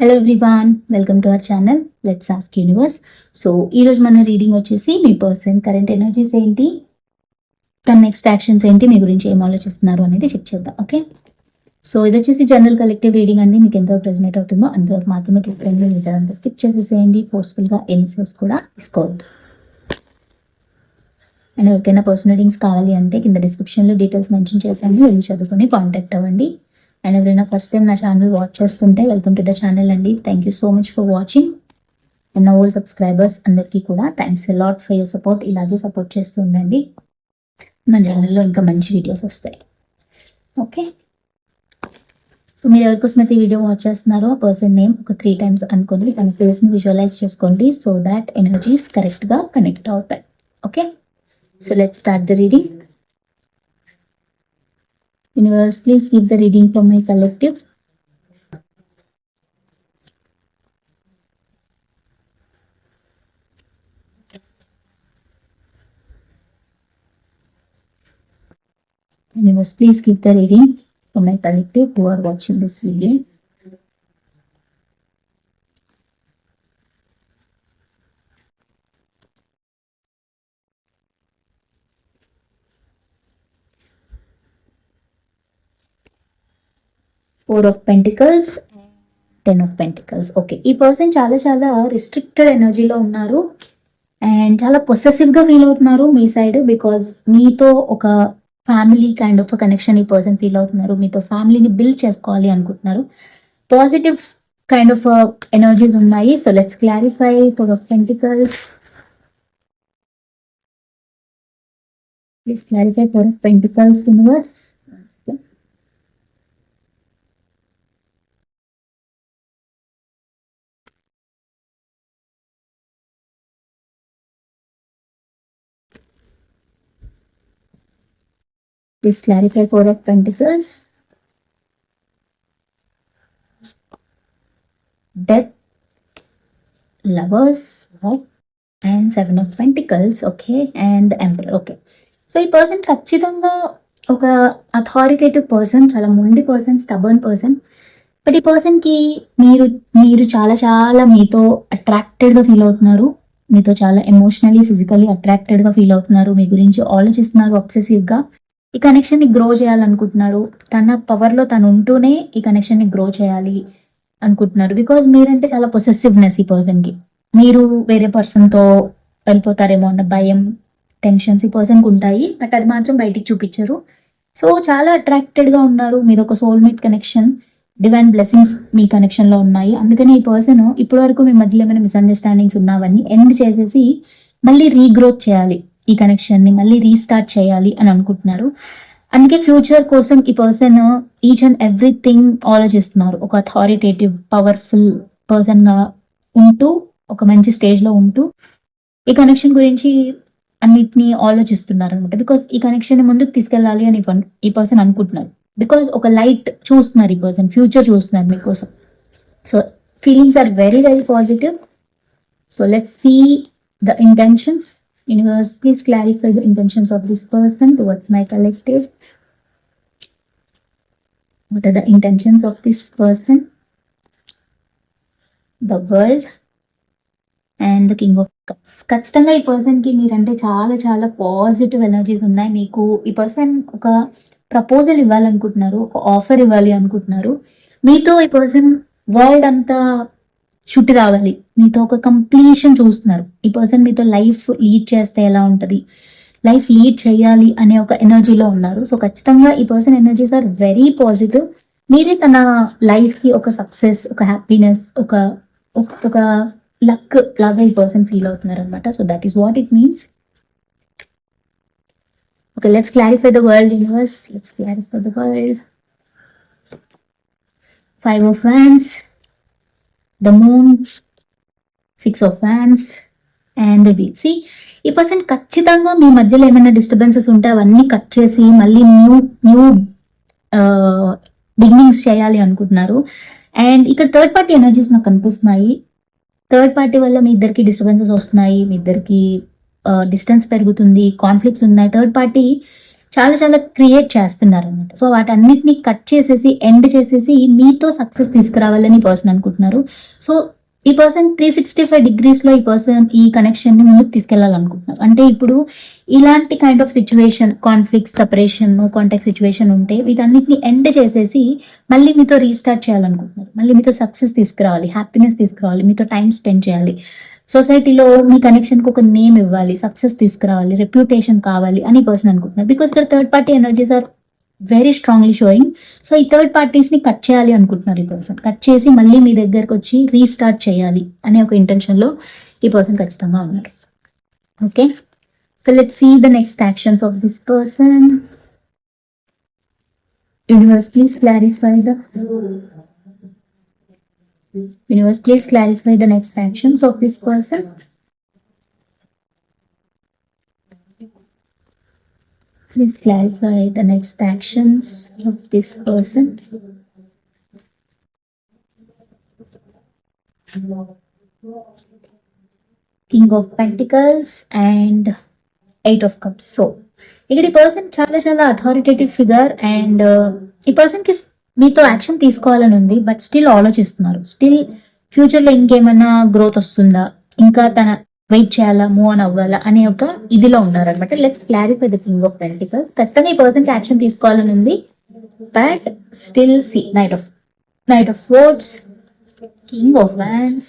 Hello everyone welcome to our channel let's ask universe so ఈరోజు మన reading వచ్చేసి మీ person current energies ఏంటి? తన నెక్స్ట్ యాక్షన్స్ ఏంటి? మీ గురించి ఏం ఆలోచిస్తున్నారు అనేది చెక్ చేద్దాం ఓకే సో ఇది వచ్చేసి జనరల్ కలెక్టివ్ రీడింగ్ అండి. మీకు ఎంతవరకు రెజనేట్ అవుతుందో అంతవరకు మాత్రమే తీసుకోండి లీటర్ అంతా స్కిప్ చేసేసేయండి. ఫోర్స్ఫుల్గా ఎన్సెస్ కూడా తీసుకోవద్దు. అండ్ ఎవరికైనా పర్సనల్ రీడింగ్స్ కావాలి అంటే కింద డిస్క్రిప్షన్లో డీటెయిల్స్ మెన్షన్ చేశాను వెళ్ళి చదువుకొని కాంటాక్ట్ అవ్వండి. అండ్ ఎవరైనా ఫస్ట్ టైం నా ఛానల్ వాచ్ చేస్తుంటే వెల్కమ్ టు ద ఛానల్ అండి. Thank you so much for watching and all subscribers అందరికీ కూడా thanks lot for your support ఇలాగే సపోర్ట్ చేస్తూ ఉండండి. నా ఛానల్లో ఇంకా మంచి వీడియోస్ వస్తాయి. ఓకే సో మీరు ఎవరికోసం అయితే వీడియో వాచ్ చేస్తున్నారో ఆ పర్సన్ నేమ్ ఒక త్రీ టైమ్స్ అనుకోండి. తన ఫేస్ని విజువలైజ్ చేసుకోండి. సో దాట్ ఎనర్జీస్ కరెక్ట్గా కనెక్ట్ అవుతాయి. Okay so let start the reading Universe, please give the reading for my collective. Universe, please give the reading for my collective who are watching this video. Four of pentacles ten of pentacles. Okay ఈ person చాలా చాలా restricted ఎనర్జీలో ఉన్నారు and చాలా పొసెసివ్గా feel అవుతున్నారు మీ side because మీతో ఒక family kind of connection ఈ పర్సన్ ఫీల్ అవుతున్నారు. మీతో ఫ్యామిలీని బిల్డ్ చేసుకోవాలి అనుకుంటున్నారు. పాజిటివ్ కైండ్ ఆఫ్ ఎనర్జీస్ ఉన్నాయి. So let's clarify four of pentacles please clarify four of pentacles universe Please clarify Four of Pentacles. Death, Lovers, wow, and Seven of Pentacles, okay, and Emperor, okay. So ఈ person ఖచ్చితంగా ఒక authoritative person చాలా మొండి person stubborn person but ఈ పర్సన్కి మీరు మీరు చాలా చాలా మీతో అట్రాక్టెడ్గా ఫీల్ అవుతున్నారు మీతో చాలా ఎమోషనలీ ఫిజికలీ అట్రాక్టెడ్గా ఫీల్ అవుతున్నారు మీ గురించి ఆలోచిస్తున్నారు అబ్సెసివ్గా ఈ కనెక్షన్ని గ్రో చేయాలనుకుంటున్నారు. తన పవర్లో తను ఉంటూనే ఈ కనెక్షన్ని గ్రో చేయాలి అనుకుంటున్నారు. బికాజ్ మీరంటే చాలా పొసెసివ్నెస్ ఈ పర్సన్కి మీరు వేరే పర్సన్తో వెళ్ళిపోతారేమో అన్న భయం టెన్షన్స్ ఈ పర్సన్కి ఉంటాయి. బట్ అది మాత్రం బయటికి చూపించరు. సో చాలా అట్రాక్టెడ్గా ఉన్నారు. మీరు ఒక సోల్మేట్ కనెక్షన్ డివైన్ బ్లెస్సింగ్స్ మీ కనెక్షన్లో ఉన్నాయి. అందుకని ఈ పర్సన్ ఇప్పటివరకు మీ మధ్యలో ఏమైనా మిస్అండర్స్టాండింగ్స్ ఉన్నావన్నీ ఎండ్ చేసేసి మళ్ళీ రీగ్రోత్ చేయాలి. ఈ కనెక్షన్ని మళ్ళీ రీస్టార్ట్ చేయాలి అని అనుకుంటున్నారు. అందుకే ఫ్యూచర్ కోసం ఈ పర్సన్ ఈచ్ అండ్ ఎవ్రీథింగ్ ఆలోచిస్తున్నారు. ఒక అథారిటేటివ్ పవర్ఫుల్ పర్సన్గా ఉంటూ ఒక మంచి స్టేజ్లో ఉంటూ ఈ కనెక్షన్ గురించి అన్నిటినీ ఆలోచిస్తున్నారు అనమాట బికాస్ ఈ కనెక్షన్ ముందుకు తీసుకెళ్ళాలి అని ఈ పర్సన్ అనుకుంటున్నారు. బికాస్ ఒక లైట్ చూస్తున్నారు ఈ పర్సన్ ఫ్యూచర్ చూస్తున్నారు మీకోసం. So feelings are very very positive so let see the intentions Universe, please clarify the intentions of this person towards my collective. What are the intentions of this person? The world and the king of cups ఖచ్చితంగా ఈ పర్సన్కి మీరంటే చాలా చాలా positive energies ఉన్నాయి మీకు ఈ person ఒక ప్రపోజల్ ఇవ్వాలనుకుంటున్నారు ఒక ఆఫర్ ఇవ్వాలి అనుకుంటున్నారు మీతో ఈ పర్సన్ వరల్డ్ అంతా చుట్టి రావాలి మీతో ఒక కంప్లీషన్ చూస్తున్నారు. ఈ పర్సన్ మీతో లైఫ్ లీడ్ చేస్తే ఎలా ఉంటుంది? లైఫ్ లీడ్ చేయాలి అనే ఒక ఎనర్జీలో ఉన్నారు. సో ఖచ్చితంగా ఈ person energies are very positive మీరే తన లైఫ్కి ఒక సక్సెస్ ఒక హ్యాపీనెస్ ఒక ఒక లక్ లాగా ఈ పర్సన్ ఫీల్ అవుతున్నారు అనమాట so that is what it means okay let's clarify the world universe let's clarify the world five of fans the moon six of fans and we see ఈ person ఖచ్చితంగా మీ మధ్యలో ఏమైనా disturbances ఉంటే అవన్నీ cut చేసి మళ్ళీ న్యూ న్యూ బిగినింగ్స్ చేయాలి అనుకుంటున్నారు. అండ్ ఇక్కడ థర్డ్ పార్టీ ఎనర్జీస్ నాకు కనిపిస్తున్నాయి. థర్డ్ పార్టీ వల్ల మీ ఇద్దరికి డిస్టర్బెన్సెస్ వస్తున్నాయి. మీ ఇద్దరికి uh, డిస్టెన్స్ పెరుగుతుంది. కాన్ఫ్లిక్ట్స్ ఉన్నాయి. థర్డ్ పార్టీ చాలా చాలా క్రియేట్ చేస్తున్నారు అనమాట సో వాటన్నిటిని కట్ చేసేసి ఎండ్ చేసేసి మీతో సక్సెస్ తీసుకురావాలని పర్సన్ అనుకుంటున్నారు. సో ఈ పర్సన్ త్రీ సిక్స్టీ ఫైవ్ డిగ్రీస్లో ఈ పర్సన్ ఈ కనెక్షన్ని ముందుకు తీసుకెళ్ళాలనుకుంటున్నారు అంటే ఇప్పుడు ఇలాంటి kind of situation conflict separation contact situation ఉంటే వీటన్నిటిని ఎండ్ చేసేసి మళ్ళీ మీతో రీస్టార్ట్ చేయాలనుకుంటున్నారు. మళ్ళీ మీతో సక్సెస్ తీసుకురావాలి హ్యాపీనెస్ తీసుకురావాలి మీతో టైం స్పెండ్ చేయాలి. సొసైటీలో మీ కనెక్షన్కి ఒక నేమ్ ఇవ్వాలి సక్సెస్ తీసుకురావాలి రెప్యుటేషన్ కావాలి అని పర్సన్ అనుకుంటున్నారు. బికాస్ ఇక్కడ third party energies are very strongly showing so ఈ థర్డ్ పార్టీస్ని కట్ చేయాలి అనుకుంటున్నారు ఈ పర్సన్ కట్ చేసి మళ్ళీ మీ దగ్గరకు వచ్చి రీస్టార్ట్ చేయాలి అనే ఒక ఇంటెన్షన్లో ఈ పర్సన్ ఖచ్చితంగా ఉన్నారు. Okay so let see the next action of this person universe please clarify the Universe, please clarify the next actions of this person. Please clarify the next actions of this person. King of Pentacles and Eight of Cups. So, ఇక్కడ ఈ person చాలా చాలా authoritative figure and uh, ఈ person కి మీతో action తీసుకోవాలని ఉంది but still ఆలోచిస్తున్నారు. స్టిల్ ఫ్యూచర్లో ఇంకేమైనా గ్రోత్ వస్తుందా? ఇంకా తన వెయిట్ చేయాలా మూవ్ ఆన్ అవ్వాలా అనే ఒక ఇదిలో ఉన్నారు అనమాట let's clarify the king of pentacles ఖచ్చితంగా ఈ పర్సన్ యాక్షన్ తీసుకోవాలని ఉంది but still see knight of knight of swords king of wands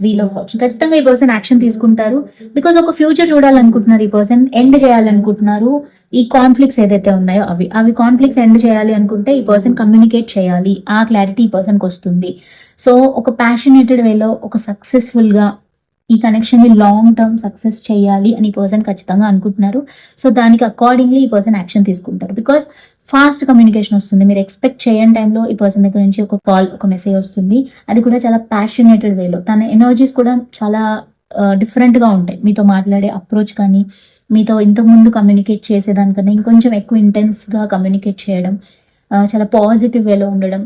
wheel of fortune ఖచ్చితంగా ఈ పర్సన్ యాక్షన్ తీసుకుంటారు. బికాస్ ఒక ఫ్యూచర్ చూడాలనుకుంటున్నారు ఈ పర్సన్ ఎండ్ చేయాలనుకుంటున్నారు. ఈ కాన్ఫ్లిక్ట్స్ ఏదైతే ఉన్నాయో అవి అవి కాన్ఫ్లిక్ట్స్ ఎండ్ చేయాలి అనుకుంటే ఈ పర్సన్ కమ్యూనికేట్ చేయాలి. ఆ క్లారిటీ ఈ పర్సన్కి వస్తుంది. సో ఒక ప్యాషనేటెడ్ వేలో ఒక సక్సెస్ఫుల్గా ఈ కనెక్షన్ని లాంగ్ టర్మ్ సక్సెస్ చేయాలి అని పర్సన్ ఖచ్చితంగా అనుకుంటున్నారు. సో దానికి అకార్డింగ్లీ ఈ పర్సన్ యాక్షన్ తీసుకుంటారు. బికాస్ ఫాస్ట్ కమ్యూనికేషన్ వస్తుంది. మీరు ఎక్స్పెక్ట్ చేయని టైంలో ఈ పర్సన్ దగ్గర నుంచి ఒక కాల్ ఒక మెసేజ్ వస్తుంది. అది కూడా చాలా ప్యాషనేటెడ్ వేలో తన ఎనర్జీస్ కూడా చాలా డిఫరెంట్గా ఉంటాయి. మీతో మాట్లాడే అప్రోచ్ కానీ మీతో ఇంతకు ముందు కమ్యూనికేట్ చేసేదానికన్నా ఇంకొంచెం ఎక్కువ ఇంటెన్స్గా కమ్యూనికేట్ చేయడం చాలా పాజిటివ్ వేలో ఉండడం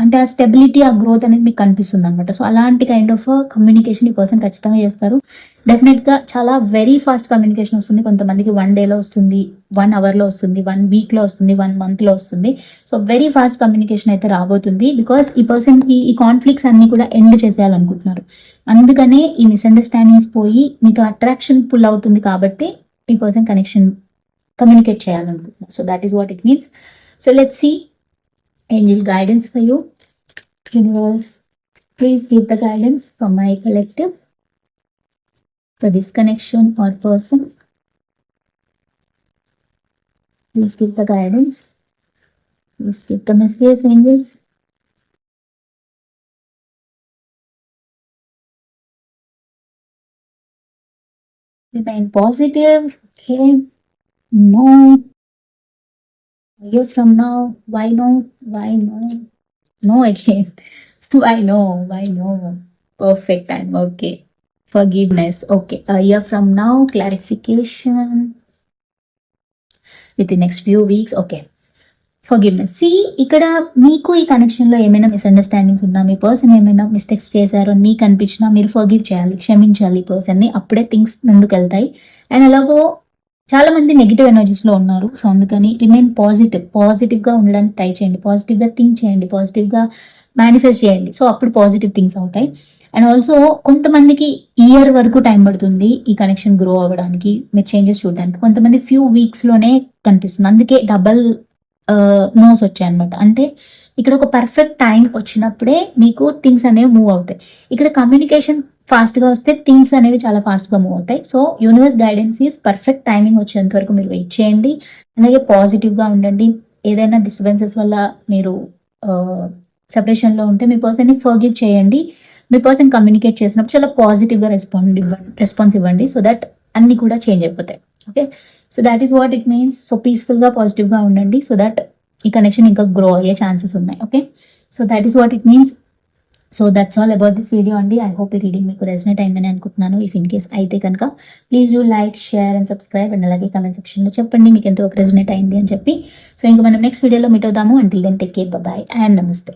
అంటే ఆ స్టెబిలిటీ ఆ గ్రోత్ అనేది మీకు కనిపిస్తుంది అనమాట సో అలాంటి కైండ్ ఆఫ్ కమ్యూనికేషన్ ఈ పర్సన్ ఖచ్చితంగా చేస్తారు. డెఫినెట్గా చాలా వెరీ ఫాస్ట్ కమ్యూనికేషన్ వస్తుంది. కొంతమందికి వన్ డేలో వస్తుంది వన్ అవర్లో వస్తుంది వన్ వీక్లో వస్తుంది వన్ మంత్లో వస్తుంది. సో వెరీ ఫాస్ట్ కమ్యూనికేషన్ అయితే రాబోతుంది బికాస్ ఈ పర్సన్కి ఈ కాన్ఫ్లిక్ట్స్ అన్ని కూడా ఎండ్ చేసేయాలనుకుంటున్నారు. అందుకనే ఈ మిస్అండర్స్టాండింగ్స్ పోయి మీకు అట్రాక్షన్ పుల్ అవుతుంది కాబట్టి ఈ పర్సన్ కనెక్షన్ కమ్యూనికేట్ చేయాలనుకుంటున్నారు. So that is what it means so let see angel guidance for you. Universe, please give the guidance for my collective for this connection or person. Please give the guidance. Please give the messages, angels. Remain positive. Okay. No. A year from now, why no? Why no? No again. why no? Why no? Perfect time. Okay. Forgiveness. Okay. A year from now, clarification. Within next few weeks. Okay. Forgiveness see ఇక్కడ మీకు ఈ కనెక్షన్లో ఏమైనా misunderstandings ఉన్నా మీ person ఏమైనా mistakes చేశారో మీకు అనిపించినా మీరు ఫర్గివ్ చేయాలి క్షమించాలి ఈ పర్సన్ని అప్పుడే థింగ్స్ ముందుకు వెళ్తాయి అండ్ అలాగో చాలా మంది నెగిటివ్ ఎనర్జీస్లో ఉన్నారు. సో అందుకని రిమైన్ పాజిటివ్ పాజిటివ్గా ఉండడానికి ట్రై చేయండి. పాజిటివ్గా థింక్ చేయండి. పాజిటివ్గా మేనిఫెస్ట్ చేయండి. సో అప్పుడు పాజిటివ్ థింగ్స్ అవుతాయి. అండ్ ఆల్సో కొంతమందికి ఇయర్ వరకు టైం పడుతుంది ఈ కనెక్షన్ గ్రో అవ్వడానికి మీరు చేంజెస్ చూడడానికి. కొంతమంది ఫ్యూ వీక్స్లోనే కనిపిస్తుంది. అందుకే డబల్ నోస్ uh, వచ్చాయి అనమాట అంటే ఇక్కడ ఒక పర్ఫెక్ట్ టైం వచ్చినప్పుడే మీకు థింగ్స్ అనేవి మూవ్ అవుతాయి. ఇక్కడ కమ్యూనికేషన్ ఫాస్ట్గా వస్తే థింగ్స్ అనేవి చాలా ఫాస్ట్గా మూవ్ అవుతాయి. So universe guidance is perfect timing వచ్చేంత వరకు మీరు వెయిట్ చేయండి. అలాగే పాజిటివ్గా ఉండండి. ఏదైనా డిస్టర్బెన్సెస్ వల్ల మీరు సెపరేషన్లో ఉంటే మీ పర్సన్ని ఫర్గివ్ చేయండి. మీ పర్సన్ కమ్యూనికేట్ చేసినప్పుడు చాలా పాజిటివ్గా రెస్పాండ్ ఇవ్వండి రెస్పాన్స్ ఇవ్వండి. సో దట్ అన్ని కూడా చేంజ్ అయిపోతాయి. Okay? So that is what it means. So పీస్ఫుల్గా పాజిటివ్గా ఉండండి. సో దట్ ఈ కనెక్షన్ ఇంకా గ్రో అయ్యే ఛాన్సెస్ ఉన్నాయి. Okay? So that is what it means. So that's all about this video అండి ఐ హోప్ ఈ రీడింగ్ మీకు రెజనేట్ అయిందని అనుకుంటున్నాను. ఇఫ్ ఇన్ కేస్ అయితే కనుక please do like share and subscribe and అలాగే కమెంట్ సెక్షన్లో చెప్పండి. మీకు ఎంతవరకు రెజనేట్ అయింది అని చెప్పి. సో ఇంకా మనం నెక్స్ట్ వీడియోలో మీట్ అవుదాము. Until then take care bye and నమస్తే